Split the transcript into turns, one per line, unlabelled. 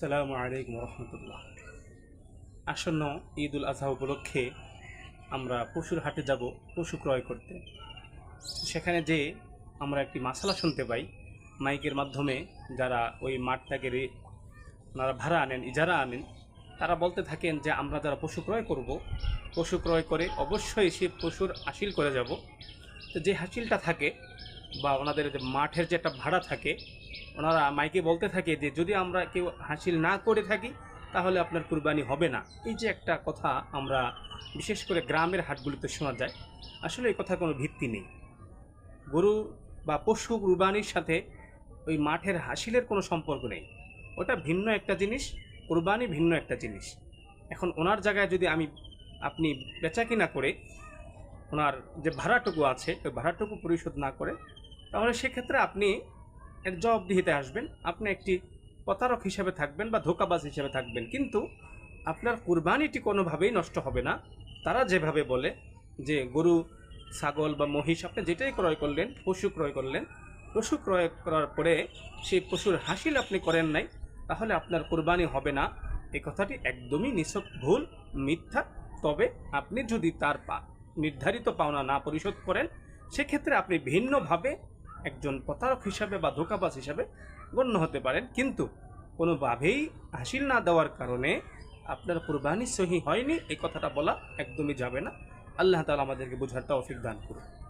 সালামু আলাইকুম রহমতুল্লাহ। আসন্ন ঈদ উল আজহা উপলক্ষে আমরা পশুর হাটে যাব, পশু ক্রয় করতে। সেখানে যে আমরা একটি মাসালা শুনতে পাই, মাইকের মাধ্যমে যারা ওই মাঠটাকে রে ভাড়া আনেন, ইজারা আনেন, তারা বলতে থাকেন যে আমরা যারা পশু ক্রয় করব, পশু ক্রয় করে অবশ্যই সে পশুর হাসিল করে যাব। তো যে হাসিলটা থাকে বা ওনাদের যে মাঠের যে একটা ভাড়া থাকে, ওনারা মাইকে বলতে থাকে যে যদি আমরা কেউ হাসিল না করে থাকি, তাহলে আপনার কুরবানি হবে না। এই যে একটা কথা আমরা বিশেষ করে গ্রামের হাটগুলিতে শোনা যায়, আসলে এই কথা কোনো ভিত্তি নেই। গরু বা পশু কুরবানির সাথে ওই মাঠের হাসিলের কোনো সম্পর্ক নেই। ওটা ভিন্ন একটা জিনিস, কুরবানি ভিন্ন একটা জিনিস। এখন ওনার জায়গায় যদি আমি, আপনি বেচা কিনা করে ওনার যে ভাড়াটুকু আছে, ওই ভাড়াটুকু পরিশোধ না করে তাহলে সেক্ষেত্রে আপনি এর জবাবদিহিতে আসবেন, আপনি একটি প্রতারক হিসেবে থাকবেন বা ধোকাবাজ হিসেবে থাকবেন। কিন্তু আপনার কুরবানিটি কোনোভাবেই নষ্ট হবে না। তারা যেভাবে বলে যে গরু, ছাগল বা মহিষ, আপনি যেটাই ক্রয় করলেন, পশু ক্রয় করলেন, পশু ক্রয় করার পরে সেই পশুর হাসিল আপনি করেন নাই, তাহলে আপনার কুরবানি হবে না। এই কথাটি একদমই নিছক ভুল, মিথ্যা। তবে আপনি যদি তার পা নির্ধারিত পাওনা না পরিশোধ করেন, সেক্ষেত্রে আপনি ভিন্নভাবে একজন প্রতারক হিসাবে বা ধোকাবাজ হিসাবে গণ্য হতে পারেন। কিন্তু কোনোভাবেই হাসিল না দেওয়ার কারণে আপনার কোরবানি সহি হয়নি, এই কথাটা বলা একদমই যাবে না। আল্লাহ তালা আমাদেরকে বোঝার তৌফিক দান করুন।